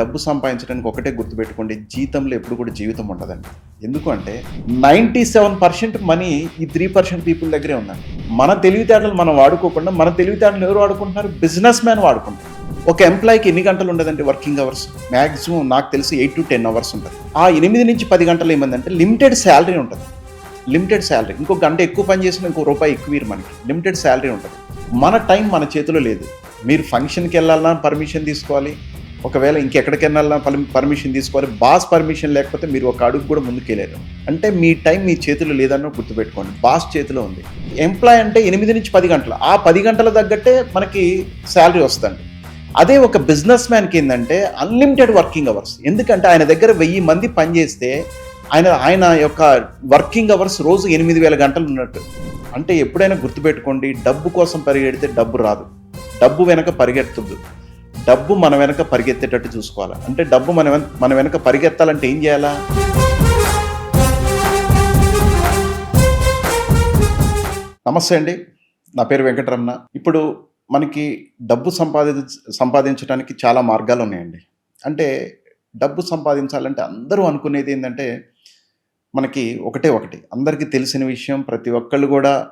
డబ్బు సంపాదించడానికి ఒకటే గుర్తుపెట్టుకోండి జీతంలో ఎప్పుడు కూడా జీవితం ఉండదండి. ఎందుకంటే నైంటీ సెవెన్ పర్సెంట్ మనీ ఈ త్రీ పర్సెంట్ పీపుల్ దగ్గరే ఉందండి. మన తెలివితేటలు మనం వాడుకోకుండా మన తెలివితేటలు ఎవరు వాడుకుంటున్నారు? బిజినెస్ మ్యాన్ వాడుకుంటారు. ఒక ఎంప్లాయీకి ఎన్ని గంటలు ఉండదండి వర్కింగ్ అవర్స్? మ్యాక్సిమం నాకు తెలిసి ఎయిట్ టు టెన్ అవర్స్ ఉంటుంది. ఆ ఎనిమిది నుంచి పది గంటలు ఏమందంటే లిమిటెడ్ శాలరీ ఉంటుంది. లిమిటెడ్ శాలరీ ఇంకో గంట ఎక్కువ పని చేసిన ఇంకో రూపాయి ఎక్కువ మనకి. లిమిటెడ్ శాలరీ ఉంటుంది. మన టైం మన చేతిలో లేదు. మీరు ఫంక్షన్కి వెళ్ళాలన్నా పర్మిషన్ తీసుకోవాలి. ఒకవేళ ఇంకెక్కడికైనా వెళ్ళాలన్నా పర్మిషన్ తీసుకోవాలి బాస్ పర్మిషన్ లేకపోతే మీరు ఒక అడుగు కూడా ముందుకెళ్ళారు. అంటే మీ టైం మీ చేతిలో లేదన్న గుర్తుపెట్టుకోండి. బాస్ చేతిలో ఉంది. ఎంప్లాయ్ అంటే ఎనిమిది నుంచి పది గంటలు. ఆ పది గంటల తగ్గట్టే మనకి శాలరీ వస్తుంది అదే ఒక బిజినెస్ మ్యాన్కి ఏంటంటే అన్లిమిటెడ్ వర్కింగ్ అవర్స్. ఎందుకంటే ఆయన దగ్గర వెయ్యి మంది పనిచేస్తే ఆయన ఆయన యొక్క వర్కింగ్ అవర్స్ రోజు ఎనిమిది వేల గంటలు ఉన్నట్టు. అంటే ఎప్పుడైనా గుర్తుపెట్టుకోండి డబ్బు కోసం పరిగెడితే డబ్బు రాదు. డబ్బు వెనక పరిగెడుతుంది. డబ్బు మన వెనక పరిగెత్తేటట్టు చూసుకోవాలి. అంటే డబ్బు మన మన వెనక పరిగెత్తాలంటే ఏం చేయాలా? నమస్తే అండి. నా పేరు వెంకటరమణ. ఇప్పుడు మనకి డబ్బు సంపాది సంపాదించడానికి చాలా మార్గాలు ఉన్నాయండి. అంటే డబ్బు సంపాదించాలంటే అందరూ అనుకునేది ఏంటంటే మనకి ఒకటే ఒకటి. అందరికీ తెలిసిన విషయం ప్రతి ఒక్కళ్ళు కూడా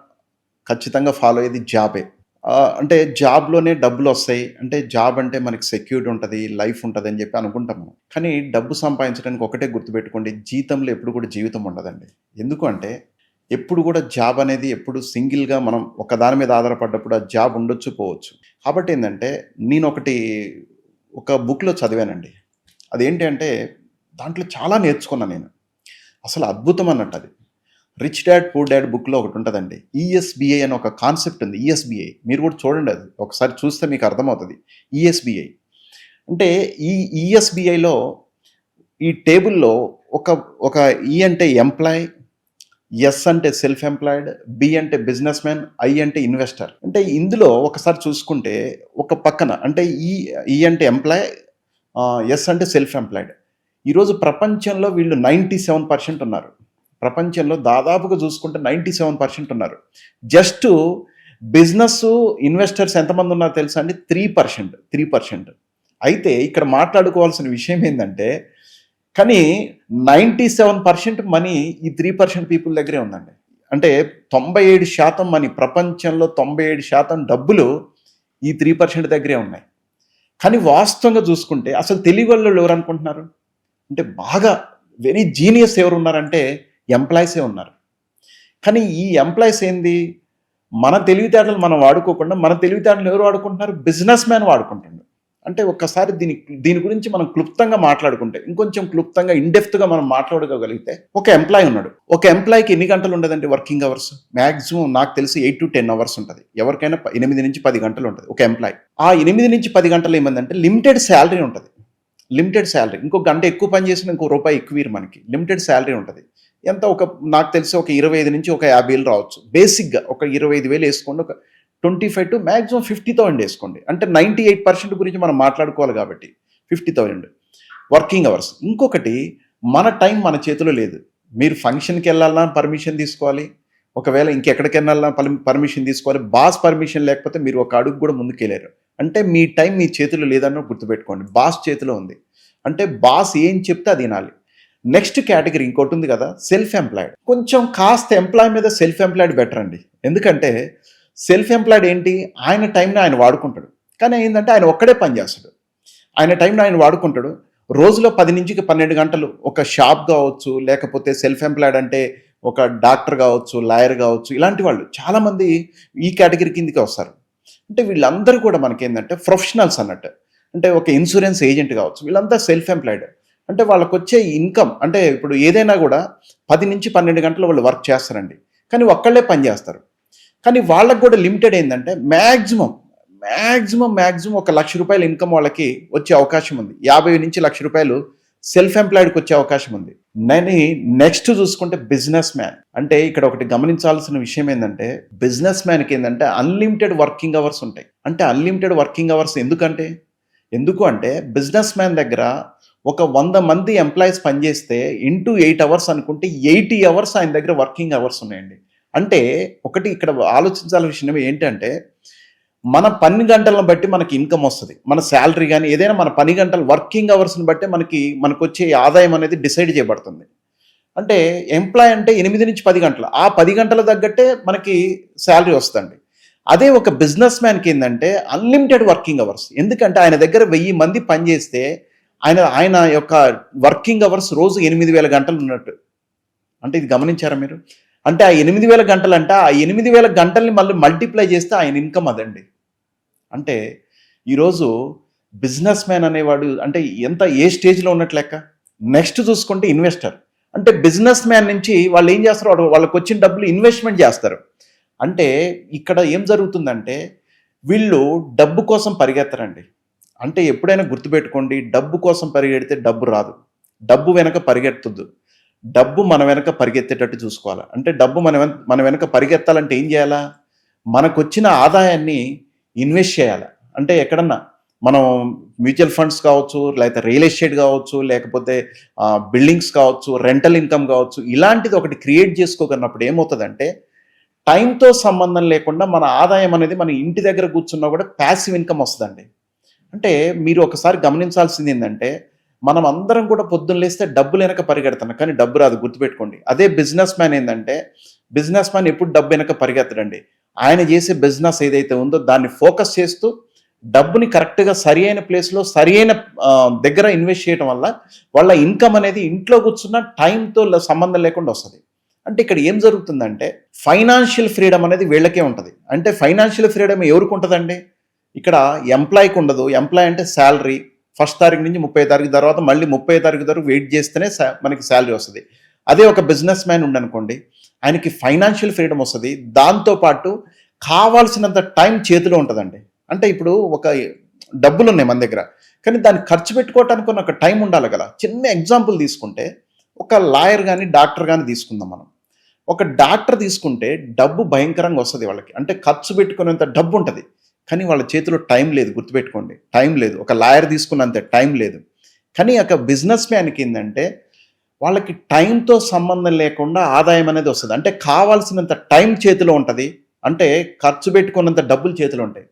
ఖచ్చితంగా ఫాలో అయ్యేది జాబే. అంటే జాబ్లోనే డబ్బులు వస్తాయి. అంటే జాబ్ అంటే మనకి సెక్యూర్డ్ ఉంటుంది లైఫ్ ఉంటుంది అని చెప్పి అనుకుంటాము. కానీ డబ్బు సంపాదించడానికి ఒకటే గుర్తుపెట్టుకోండి జీతంలో ఎప్పుడు కూడా జీవితం ఉండదండి. ఎందుకు అంటే ఎప్పుడు కూడా జాబ్ అనేది ఎప్పుడు సింగిల్గా మనం ఒక దాని మీద ఆధారపడ్డప్పుడు ఆ జాబ్ ఉండొచ్చు పోవచ్చు. కాబట్టి ఏంటంటే నేను ఒకటి ఒక బుక్లో చదివానండి. అదేంటి అంటే దాంట్లో చాలా నేర్చుకున్నాను నేను. అసలు అద్భుతం అన్నట్టు అది. రిచ్ డాడ్ పూర్ డాడ్ బుక్లో ఒకటి ఉంటుందండి. ఈఎస్బిఐ అని ఒక కాన్సెప్ట్ ఉంది. ఈఎస్బిఐ మీరు కూడా చూడండి అది. ఒకసారి చూస్తే మీకు అర్థమవుతుంది. ఈఎస్బిఐ అంటే ఈ ఈఎస్బిఐలో ఈ టేబుల్లో ఒక ఒక ఈ అంటే ఎంప్లాయ్ ఎస్ అంటే సెల్ఫ్ ఎంప్లాయిడ్ బి అంటే బిజినెస్ మ్యాన్ ఐ అంటే ఇన్వెస్టర్ అంటే ఇందులో ఒకసారి చూసుకుంటే ఒక పక్కన అంటే ఈ ఈ అంటే ఎంప్లాయ్ ఎస్ అంటే సెల్ఫ్ ఎంప్లాయిడ్ ఈరోజు ప్రపంచంలో వీళ్ళు నైంటీ సెవెన్ పర్సెంట్ ఉన్నారు. ప్రపంచంలో దాదాపుగా చూసుకుంటే నైంటీ సెవెన్ పర్సెంట్ ఉన్నారు. జస్ట్ బిజినెస్ ఇన్వెస్టర్స్ ఎంతమంది ఉన్నారో తెలుసా అండి? Three percent three percent. అయితే ఇక్కడ మాట్లాడుకోవాల్సిన విషయం ఏంటంటే కానీ నైంటీ సెవెన్ పర్సెంట్ మనీ ఈ త్రీ పర్సెంట్ పీపుల్ దగ్గరే ఉందండి. అంటే తొంభై ఏడు శాతం మనీ ప్రపంచంలో తొంభై ఏడు శాతం డబ్బులు ఈ త్రీ పర్సెంట్ దగ్గరే ఉన్నాయి. కానీ వాస్తవంగా చూసుకుంటే అసలు తెలివి వాళ్ళు ఎవరు అనుకుంటున్నారు? అంటే బాగా వెరీ జీనియస్ ఎవరు ఉన్నారంటే ఎంప్లాయీసే ఉన్నారు. కానీ ఈ ఎంప్లాయీస్ ఏంది? మన తెలివితేటలు మనం వాడుకోకుండా మన తెలివితేటలు ఎవరు వాడుకుంటున్నారు? బిజినెస్ మ్యాన్ వాడుకుంటుండ్రు అంటే ఒక్కసారి దీని దీని గురించి మనం క్లుప్తంగా మాట్లాడుకుంటే ఇంకొంచెం క్లుప్తంగా ఇండెప్త్గా మనం మాట్లాడుకోగలిగితే ఒక ఎంప్లాయ్ ఉన్నాడు. ఒక ఎంప్లాయ్కి ఎన్ని గంటలు ఉండదండి వర్కింగ్ అవర్స్ మ్యాక్సిమం నాకు తెలిసి ఎయిట్ టు టెన్ అవర్స్ ఉంటుంది. ఎవరికైనా ఎనిమిది నుంచి పది గంటలు ఉంటుంది ఒక ఎంప్లాయ్ ఆ ఎనిమిది నుంచి పది గంటలు ఏమందంటే లిమిటెడ్ శాలరీ ఉంటుంది. లిమిటెడ్ శాలరీ ఇంకో గంట ఎక్కువ పని చేసిన ఇంకో రూపాయి ఎక్కువ ఇవ్వరు మనకి. లిమిటెడ్ శాలరీ ఉంటుంది. ఎంత ఒక నాకు తెలిసి ఒక ఇరవై ఐదు నుంచి ఒక యాభై వేలు రావచ్చు బేసిక్గా ఒక ఇరవై ఐదు వేలు వేసుకోండి. ఒక twenty five to maximum fifty thousand వేసుకోండి. అంటే నైంటీ ఎయిట్ పర్సెంట్ గురించి మనం మాట్లాడుకోవాలి కాబట్టి ఫిఫ్టీ థౌసండ్. వర్కింగ్ అవర్స్ ఇంకొకటి మన టైం మన చేతిలో లేదు. మీరు ఫంక్షన్కి వెళ్ళాలన్నా పర్మిషన్ తీసుకోవాలి. ఒకవేళ ఇంకెక్కడికి వెళ్ళాలన్నా పర్మిషన్ తీసుకోవాలి. బాస్ పర్మిషన్ లేకపోతే మీరు ఒక అడుగు కూడా ముందుకెళ్ళారు అంటే మీ టైం మీ చేతిలో లేదన్న గుర్తుపెట్టుకోండి. బాస్ చేతిలో ఉంది. అంటే బాస్ ఏం చెప్తే అది వినాలి. నెక్స్ట్ కేటగిరీ ఇంకోటి ఉంది కదా సెల్ఫ్ ఎంప్లాయిడ్ కొంచెం కాస్త ఎంప్లాయ్ మీద సెల్ఫ్ ఎంప్లాయిడ్ బెటర్ అండి. ఎందుకంటే సెల్ఫ్ ఎంప్లాయిడ్ ఏంటి? ఆయన టైంని ఆయన వాడుకుంటాడు. కానీ ఏంటంటే ఆయన ఒక్కడే పని చేస్తాడు. ఆయన టైంని ఆయన వాడుకుంటాడు. రోజులో పది నుంచి పన్నెండు గంటలు ఒక షాప్ కావచ్చు లేకపోతే సెల్ఫ్ ఎంప్లాయిడ్ అంటే ఒక డాక్టర్ కావచ్చు లాయర్ కావచ్చు ఇలాంటి వాళ్ళు చాలామంది ఈ కేటగిరీ కిందకి వస్తారు. అంటే వీళ్ళందరూ కూడా మనకేంటంటే ప్రొఫెషనల్స్ అన్నట్టు. అంటే ఒక ఇన్సూరెన్స్ ఏజెంట్ కావచ్చు వీళ్ళంతా సెల్ఫ్ ఎంప్లాయిడ్ అంటే వాళ్ళకు వచ్చే ఇన్కమ్ అంటే ఇప్పుడు ఏదైనా కూడా పది నుంచి పన్నెండు గంటలు వాళ్ళు వర్క్ చేస్తారండి. కానీ ఒక్కళ్ళే పని చేస్తారు. కానీ వాళ్ళకు కూడా లిమిటెడ్ ఏంటంటే మ్యాక్సిమం మ్యాక్సిమం మ్యాక్సిమం ఒక లక్ష రూపాయల ఇన్కమ్ వాళ్ళకి వచ్చే అవకాశం ఉంది. యాభై నుంచి లక్ష రూపాయలు సెల్ఫ్ ఎంప్లాయిడ్కి వచ్చే అవకాశం ఉంది. నేను నెక్స్ట్ చూసుకుంటే బిజినెస్ మ్యాన్ అంటే ఇక్కడ ఒకటి గమనించాల్సిన విషయం ఏంటంటే బిజినెస్ మ్యాన్కి ఏంటంటే అన్లిమిటెడ్ వర్కింగ్ అవర్స్ ఉంటాయి. అంటే అన్లిమిటెడ్ వర్కింగ్ అవర్స్ ఎందుకంటే? ఎందుకు అంటే బిజినెస్ మ్యాన్ దగ్గర ఒక వంద మంది ఎంప్లాయీస్ పనిచేస్తే ఇంటూ ఎయిట్ అవర్స్ అనుకుంటే ఎయిటీ అవర్స్ ఆయన దగ్గర వర్కింగ్ అవర్స్ ఉన్నాయండి. అంటే ఒకటి ఇక్కడ ఆలోచించాల్సిన విషయం ఏంటంటే మన పని గంటలను బట్టి మనకి ఇన్కమ్ వస్తుంది. మన శాలరీ కానీ ఏదైనా మన పని గంటలు వర్కింగ్ అవర్స్ని బట్టి మనకి మనకు వచ్చే ఆదాయం అనేది డిసైడ్ చేయబడుతుంది. అంటే ఎంప్లాయ్ అంటే ఎనిమిది నుంచి పది గంటలు. ఆ పది గంటల తగ్గట్టే మనకి శాలరీ వస్తుంది అదే ఒక బిజినెస్ మ్యాన్కి ఏంటంటే అన్లిమిటెడ్ వర్కింగ్ అవర్స్ ఎందుకంటే ఆయన దగ్గర వెయ్యి మంది పనిచేస్తే ఆయన ఆయన యొక్క వర్కింగ్ అవర్స్ రోజు ఎనిమిది వేల గంటలు ఉన్నట్టు. అంటే ఇది గమనించారా మీరు? అంటే ఆ ఎనిమిది వేల గంటలు అంటే ఆ ఎనిమిది వేల గంటల్ని మళ్ళీ మల్టిప్లై చేస్తే ఆయన ఇన్కమ్ అదండి. అంటే ఈరోజు బిజినెస్ మ్యాన్ అనేవాడు అంటే ఎంత ఏ స్టేజ్లో ఉన్నట్టు లెక్క? నెక్స్ట్ చూసుకుంటే ఇన్వెస్టర్. అంటే బిజినెస్ మ్యాన్ నుంచి వాళ్ళు ఏం చేస్తారు వాడు వాళ్ళకి వచ్చిన డబ్బులు ఇన్వెస్ట్మెంట్ చేస్తారు. అంటే ఇక్కడ ఏం జరుగుతుందంటే వీళ్ళు డబ్బు కోసం పరిగెత్తరండి. అంటే ఎప్పుడైనా గుర్తుపెట్టుకోండి డబ్బు కోసం పరిగెడితే డబ్బు రాదు. డబ్బు వెనక పరిగెత్తద్దు. డబ్బు మన వెనక పరిగెత్తేటట్టు చూసుకోవాలి? అంటే డబ్బు మన మన వెనక పరిగెత్తాలంటే ఏం చేయాలా? మనకు వచ్చిన ఆదాయాన్ని ఇన్వెస్ట్ చేయాలి? అంటే ఎక్కడన్నా మనం మ్యూచువల్ ఫండ్స్ కావచ్చు లేకపోతే రియల్ ఎస్టేట్ కావచ్చు లేకపోతే బిల్డింగ్స్ కావచ్చు రెంటల్ ఇన్కమ్ కావచ్చు ఇలాంటిది ఒకటి క్రియేట్ చేసుకోగలిగినప్పుడు ఏమవుతుందంటే టైంతో సంబంధం లేకుండా మన ఆదాయం అనేది మన ఇంటి దగ్గర కూర్చున్నా కూడా ప్యాసివ్ ఇన్కమ్ వస్తుందండి. అంటే మీరు ఒకసారి గమనించాల్సింది ఏంటంటే మనం అందరం కూడా పొద్దున్న లేస్తే డబ్బు వెనక పరిగెడుతున్నాం కానీ డబ్బు రాదు గుర్తుపెట్టుకోండి. అదే బిజినెస్ మ్యాన్ ఏంటంటే బిజినెస్ మ్యాన్ ఎప్పుడు డబ్బు వెనక పరిగెత్తడండి. ఆయన చేసే బిజినెస్ ఏదైతే ఉందో దాన్ని ఫోకస్ చేస్తూ డబ్బుని కరెక్ట్గా సరి అయిన ప్లేస్లో సరి అయిన దగ్గర ఇన్వెస్ట్ చేయడం వల్ల వాళ్ళ ఇన్కమ్ అనేది ఇంట్లో కూర్చున్న టైంతో సంబంధం లేకుండా వస్తుంది. అంటే ఇక్కడ ఏం జరుగుతుందంటే ఫైనాన్షియల్ ఫ్రీడమ్ అనేది వీళ్ళకే ఉంటుంది. అంటే ఫైనాన్షియల్ ఫ్రీడమ్ ఎవరికి ఉంటుందండి? ఇక్కడ ఎంప్లాయ్కి ఉండదు. ఎంప్లాయ్ అంటే శాలరీ ఫస్ట్ తారీఖు నుంచి ముప్పై తారీఖు తర్వాత మళ్ళీ ముప్పై తారీఖు వరకు వెయిట్ చేస్తేనే మనకి శాలరీ వస్తుంది. అదే ఒక బిజినెస్ మ్యాన్ ఉండనుకోండి ఆయనకి ఫైనాన్షియల్ ఫ్రీడమ్ వస్తుంది. దాంతోపాటు కావాల్సినంత టైం చేతిలో ఉంటుందండి. అంటే ఇప్పుడు ఒక డబ్బులు ఉన్నాయి మన దగ్గర కానీ దాన్ని ఖర్చు పెట్టుకోవటానికి ఒక టైం ఉండాలి కదా. చిన్న ఎగ్జాంపుల్ తీసుకుంటే ఒక లాయర్ కానీ డాక్టర్ కానీ తీసుకుందాం మనం. ఒక డాక్టర్ తీసుకుంటే డబ్బు భయంకరంగా వస్తుంది వాళ్ళకి. అంటే ఖర్చు పెట్టుకునేంత డబ్బు ఉంటుంది. కానీ వాళ్ళ చేతిలో టైం లేదు గుర్తుపెట్టుకోండి. టైం లేదు. ఒక లాయర్ తీసుకున్నంత టైం లేదు. కానీ ఒక బిజినెస్ మ్యాన్కి ఏంటంటే వాళ్ళకి టైంతో సంబంధం లేకుండా ఆదాయం అనేది వస్తుంది. అంటే కావాల్సినంత టైం చేతిలో ఉంటుంది. అంటే ఖర్చు పెట్టుకున్నంత డబ్బులు చేతిలో ఉంటాయి.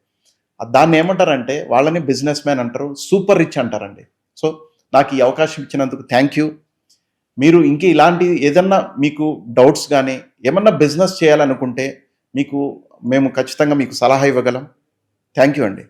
దాన్ని ఏమంటారంటే వాళ్ళని బిజినెస్ మ్యాన్ అంటారు సూపర్ రిచ్ అంటారండి. సో నాకు ఈ అవకాశం ఇచ్చినందుకు థ్యాంక్ యూ. మీరు ఇంక ఇలాంటి ఏదన్నా మీకు డౌట్స్ కానీ ఏమన్నా బిజినెస్ చేయాలనుకుంటే మీకు మేము ఖచ్చితంగా మీకు సలహా ఇవ్వగలం. థ్యాంక్ యూ అండి.